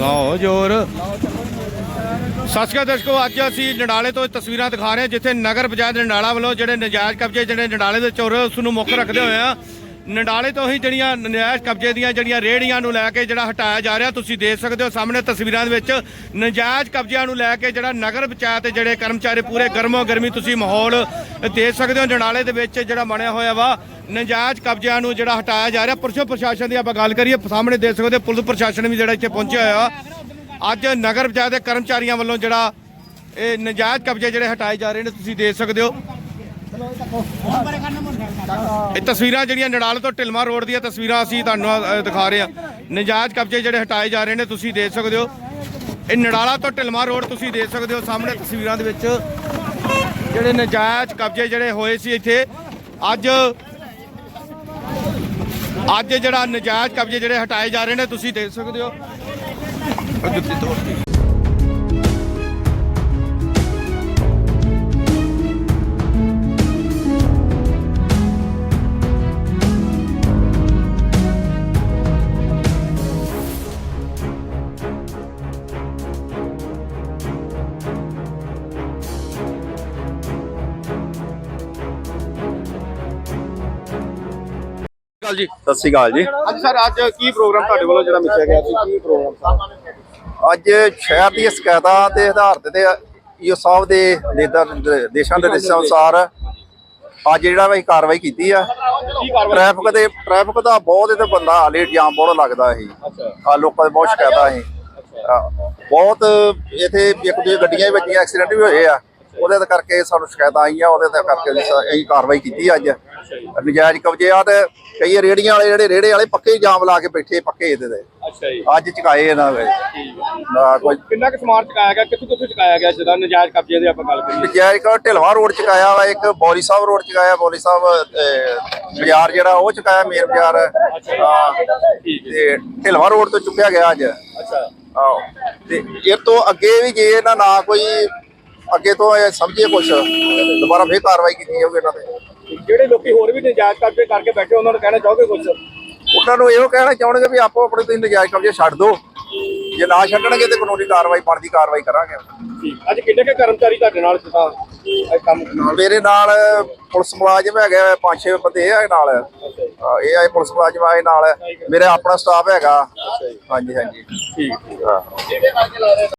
ਲਾਓ ਜੋਰ। ਸਤਿ ਸ਼੍ਰੀ ਅਕਾਲ ਦਰਸ਼ਕੋ, ਅੱਜ ਅਸੀਂ ਨਡਾਲੇ ਤੋਂ ਤਸਵੀਰਾਂ ਦਿਖਾ ਰਹੇ ਹਾਂ, ਜਿੱਥੇ ਨਗਰ ਪੰਚਾਇਤ ਨਡਾਲਾ ਵੱਲੋਂ ਜਿਹੜੇ ਨਜਾਇਜ਼ ਕਬਜ਼ੇ, ਜਿਹੜੇ ਨਡਾਲੇ ਦੇ ਚੋਰ ਉਸ ਨੂੰ ਮੁੱਖ ਰੱਖਦੇ ਹੋਏ ਆ। ਨਡਾਲੇ ਤੋਂ ਹੀ ਜਿਹੜੀਆਂ ਨਜਾਇਜ਼ ਕਬਜ਼ੇ ਦੀਆਂ ਜਿਹੜੀਆਂ ਰੇੜੀਆਂ ਨੂੰ ਲੈ ਕੇ ਜਿਹੜਾ ਹਟਾਇਆ ਜਾ ਰਿਹਾ, ਤੁਸੀਂ ਦੇਖ ਸਕਦੇ ਹੋ ਸਾਹਮਣੇ ਤਸਵੀਰਾਂ ਦੇ ਵਿੱਚ ਨਜਾਇਜ਼ ਕਬਜ਼ਿਆਂ ਨੂੰ ਲੈ ਕੇ ਜਿਹੜਾ ਨਗਰ ਪੰਚਾਇਤ ਜਿਹੜੇ ਕਰਮਚਾਰੀ ਪੂਰੇ ਗਰਮੋ ਗਰਮੀ ਤੁਸੀਂ ਮਾਹੌਲ ਦੇਖ ਸਕਦੇ ਹੋ, ਨਡਾਲੇ ਦੇ ਵਿੱਚ ਜਿਹੜਾ ਬਣਿਆ ਹੋਇਆ ਵਾ, ਨਜਾਇਜ਼ ਕਬਜ਼ਿਆਂ ਨੂੰ ਜਿਹੜਾ ਹਟਾਇਆ ਜਾ ਰਿਹਾ। ਪੁਲਿਸ ਪ੍ਰਸ਼ਾਸਨ ਦੀ ਆਪਾਂ ਗੱਲ ਕਰੀਏ, ਸਾਹਮਣੇ ਦੇਖ ਸਕਦੇ ਹੋ, ਪੁਲਿਸ ਪ੍ਰਸ਼ਾਸਨ ਵੀ ਜਿਹੜਾ ਇੱਥੇ ਪਹੁੰਚਿਆ ਹੋਇਆ ਅੱਜ ਨਗਰ ਪੰਚਾਇਤ ਦੇ ਕਰਮਚਾਰੀਆਂ ਵੱਲੋਂ ਜਿਹੜਾ ਇਹ ਨਜਾਇਜ਼ ਕਬਜ਼ੇ ਜਿਹੜੇ ਹਟਾਏ ਜਾ ਰਹੇ ਨੇ, ਤੁਸੀਂ ਦੇਖ ਸਕਦੇ ਹੋ। ਇਹ ਤਸਵੀਰਾਂ ਜਿਹੜੀਆਂ ਨੜਾਲ ਤੋਂ ਢਿਲਮਾ ਰੋਡ ਦੀਆਂ ਤਸਵੀਰਾਂ ਅਸੀਂ ਤੁਹਾਨੂੰ ਅ, ਦਿਖਾ ਰਹੇ ਹਾਂ। ਨਜਾਇਜ਼ ਕਬਜ਼ੇ ਜਿਹੜੇ ਹਟਾਏ ਜਾ ਰਹੇ ਨੇ ਤੁਸੀਂ ਦੇਖ ਸਕਦੇ ਹੋ। ਇਹ ਨੜਾਲਾ ਤੋਂ ਢਿਲਮਾ ਰੋਡ ਤੁਸੀਂ ਦੇਖ ਸਕਦੇ ਹੋ ਸਾਹਮਣੇ ਤਸਵੀਰਾਂ ਦੇ ਵਿੱਚ ਜਿਹੜੇ ਨਜਾਇਜ਼ ਕਬਜ਼ੇ ਜਿਹੜੇ ਹੋਏ ਸੀ ਇੱਥੇ। ਅੱਜ ਅੱਜ ਜਿਹੜਾ ਨਜਾਇਜ਼ ਕਬਜ਼ੇ ਜਿਹੜੇ ਹਟਾਏ ਜਾ ਰਹੇ ਨੇ ਤੁਸੀਂ ਦੇਖ ਸਕਦੇ ਹੋ। ਉਹ ਜੁੱਤੀ ਤੋੜਤੀ ਗੱਲ ਜੀ। ਸਤਿ ਸ਼੍ਰੀ ਅਕਾਲ ਜੀ। ਅੱਜ ਸਰ ਅੱਜ ਕੀ ਪ੍ਰੋਗਰਾਮ ਤੁਹਾਡੇ ਵੱਲੋਂ ਜਿਹੜਾ ਮਿੱਥਿਆ ਗਿਆ ਸੀ? ਕੀ ਪ੍ਰੋਗਰਾਮ ਸੀ? ਅੱਜ ਸ਼ਹਿਰ ਦੀਆਂ ਸ਼ਿਕਾਇਤਾਂ ਦੇ ਆਧਾਰ ਤੇ ਈਓ ਸਾਹਿਬ ਦੇ ਦੇਸ਼ਾਂ ਦੇ ਨਿਰਦੇਸ਼ਾਂ ਅਨੁਸਾਰ ਅੱਜ ਜਿਹੜਾ ਵੀ ਕਾਰਵਾਈ ਕੀਤੀ ਆ। ਟ੍ਰੈਫਿਕ ਦੇ ਟ੍ਰੈਫਿਕ ਦਾ ਬਹੁਤ ਇਹਦੇ ਬੰਦਾ ਲੇਟ ਜਾਮ ਬਹੁਤ ਲੱਗਦਾ ਅੱਛਾ। ਆ ਲੋਕਾਂ ਦੇ ਬਹੁਤ ਸ਼ਿਕਾਇਤਾਂ ਆ, ਬਹੁਤ ਇੱਥੇ ਇੱਕ ਦੋ ਗੱਡੀਆਂ ਵੀ ਵੱਜੀਆਂ ਐਕਸੀਡੈਂਟ ਵੀ ਹੋਏ ਆ। ਉਹਦੇ ਕਰਕੇ ਸਾਨੂੰ ਸ਼ਿਕਾਇਤਾਂ ਆਈਆਂ ਉਹਦੇ ਤੇ ਕਰਕੇ ਅਸੀਂ ਕਾਰਵਾਈ ਕੀਤੀ ਅੱਜ। ਨਜਾਇਜ਼ ਕਬਜ਼ੇ ਆ ਤੇ ਕਈ ਰੇੜੀਆਂ ਵਾਲੇ ਜਿਹੜੇ ਰੇੜੇ ਵਾਲੇ ਪੱਕੇ ਹੀ ਜਾਮ ਲਾ ਕੇ ਬੈਠੇ ਪੱਕੇ ਇਹਦੇ ਤੇ। ਅੱਛਾ ਜੀ। ਅੱਜ ਚੁਕਾਏ ਇਹਨਾਂ ਦੇ। ਨਾ ਕੋਈ ਕਿੰਨਾ ਕੁ ਸਮਾਨ ਚੁਕਾਇਆ ਗਿਆ ਕਿੱਥੋਂ ਕਿੱਥੋਂ ਚੁਕਾਇਆ ਗਿਆ ਜਦੋਂ ਨਜਾਇਜ਼ ਕਬਜ਼ੇ ਦੀ ਆਪਾਂ ਗੱਲ ਕਰੀਏ? ਨਜਾਇਜ਼ ਕਾ ਢਿਲਵਾ ਰੋਡ ਚੁਕਾਇਆ ਵਾ ਇੱਕ ਬੌਲੀ ਸਾਹਿਬ ਰੋਡ ਚੁਕਾਇਆ ਬੌਲੀ ਸਾਹਿਬ ਬਾਜ਼ਾਰ ਜਿਹੜਾ ਉਹ ਚੁਕਾਇਆ ਮੇਰ ਬਾਜ਼ਾਰ। ਤੇ ਢਿਲਵਾ ਰੋਡ ਤੋਂ ਚੁੱਕਿਆ ਗਿਆ ਅੱਜ। ਅੱਛਾ। ਆਹੋ ਤੇ ਇਹ ਤੋਂ ਅੱਗੇ ਵੀ ਜੇ ਇਹਨਾਂ ਨਾ ਕੋਈ ਅੱਗੇ ਤੋਂ ਇਹ ਸਮਝੀਏ ਕੁਛ ਦੁਬਾਰਾ ਫੇਰ ਕਾਰਵਾਈ ਕੀਤੀ ਜਾਊਗੀ ਇਹਨਾਂ ਤੇ। ਜਿਹੜੇ ਲੋਕੀ ਹੋਰ ਵੀ ਨਜਾਇਜ਼ ਕਬਜ਼ੇ ਕਰਕੇ ਬੈਠੇ ਉਹਨਾਂ ਨੂੰ ਕਹਿਣਾ ਚਾਹੋਗੇ ਕੁਝ ਉਹਨਾਂ ਨੂੰ ਇਹੋ ਕਹਿਣਾ ਚਾਹੁੰਦੇ ਵੀ ਆਪੋ ਆਪਣੇ ਤੁਸੀਂ ਨਜਾਇਜ਼ ਕਬਜ਼ੇ ਛੱਡ ਦਿਓ। ਜੇ ਨਾ ਛੱਡਣਗੇ ਤੇ ਕਾਨੂੰਨੀ ਕਾਰਵਾਈ ਬਣਦੀ ਕਾਰਵਾਈ ਕਰਾਂਗੇ ਠੀਕ। ਅੱਜ ਕਿੰਨੇ ਕੇ ਕਰਮਚਾਰੀ ਤੁਹਾਡੇ ਨਾਲ ਇਹ ਕੰਮ ਮੇਰੇ ਨਾਲ ਪੁਲਿਸ ਮੁਲਾਜ਼ਮ ਹੈਗੇ ਪੰਜ ਛੇ ਬੰਦੇ ਆ ਨਾਲ। ਇਹ ਆਏ ਪੁਲਿਸ ਮੁਲਾਜ਼ਮ ਆਏ ਨਾਲ। ਮੇਰੇ ਆਪਣਾ ਸਟਾਫ ਹੈਗਾ। ਹਾਂਜੀ ਹਾਂਜੀ। ਠੀਕ।